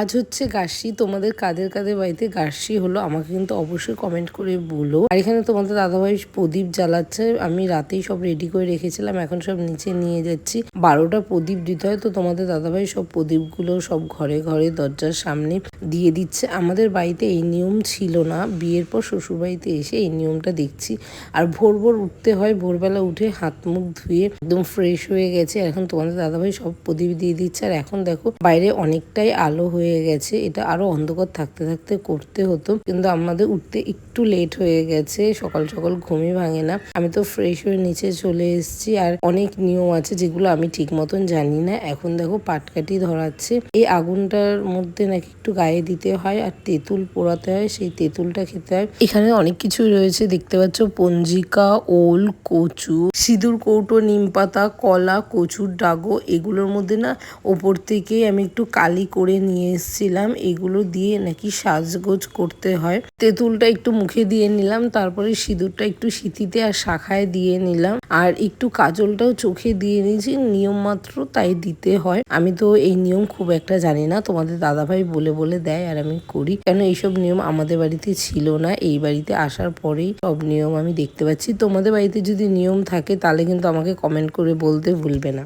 আজ হচ্ছে গার্সি তোমাদের কাদের কাদের বাড়িতে গার্সি হলো আমাকে কিন্তু অবশ্যই কমেন্ট করে বলো। আর এখানে তোমাদের দাদাভাই প্রদীপ জ্বালাচ্ছে, আমি রাতেই সব রেডি করে রেখেছিলাম, এখন সব নিচে নিয়ে যাচ্ছি। বারোটা প্রদীপ দিতে হয়, তো তোমাদের দাদাভাই সব প্রদীপগুলো সব ঘরে ঘরে দরজার সামনে দিয়ে দিচ্ছে। আমাদের বাড়িতে এই নিয়ম ছিল না, বিয়ের পর শ্বশুর বাড়িতে এসে এই নিয়মটা দেখছি। আর ভোর ভোর উঠতে হয়, ভোরবেলা উঠে হাত মুখ ধুয়ে একদম ফ্রেশ হয়ে গেছে। এখন তোমাদের দাদাভাই সব প্রদীপ দিয়ে দিচ্ছে। আর এখন দেখো বাইরে অনেকটাই আলো হয়ে গেছে। এটা আরও অন্ধকার থাকতে থাকতে করতে হতো। কিন্তু আমাদের উঠতে একটু লেট হয়ে গেছে। সকাল সকাল ঘুমই ভাঙে না। আমি তো ফ্রেশ হয়ে নিচে চলে এসেছি। আর অনেক নিয়ম আছে যেগুলো আমি ঠিক মতন জানি না। এখন দেখো পাটকাঠি ধরাচ্ছে। এই আগুনটার মধ্যে নাকি একটু গায়ে দিতে হয় আর তেঁতুল পোড়াতে হয়। সেই তেঁতুলটা খেতে হয়। এখানে অনেক কিছু রয়েছে। দেখতে পাচ্ছ, পঞ্জিকা, ওল, কচু। সিঁদুর, কৌটো, নিম পাতা, কলা, কচুর ডাগো এগুলোর মধ্যে না ওপর থেকেই আমি একটু কালি করে নিয়ে এসেছিলাম। এগুলো দিয়ে নাকি সাজগোজ করতে হয়। তেঁতুলটা একটু মুখে দিয়ে নিলাম, তারপরে সিঁদুরটা একটু সিঁথিতে আর শাখায় দিয়ে নিলাম। আর একটু কাজলটাও চোখে দিয়ে নিয়েছি, নিয়ম মাত্র তাই দিতে হয়। আমি তো এই নিয়ম খুব একটা জানি না, তোমাদের দাদাভাই বলে বলে দেয় আর আমি করি। কেন এইসব নিয়ম আমাদের বাড়িতে ছিল না, এই বাড়িতে আসার পরেই সব নিয়ম আমি দেখতে পাচ্ছি। তোমাদের বাড়িতে যদি নিয়ম থাকে তাহলে কিন্তু আমাকে কমেন্ট করে বলতে ভুলবে না।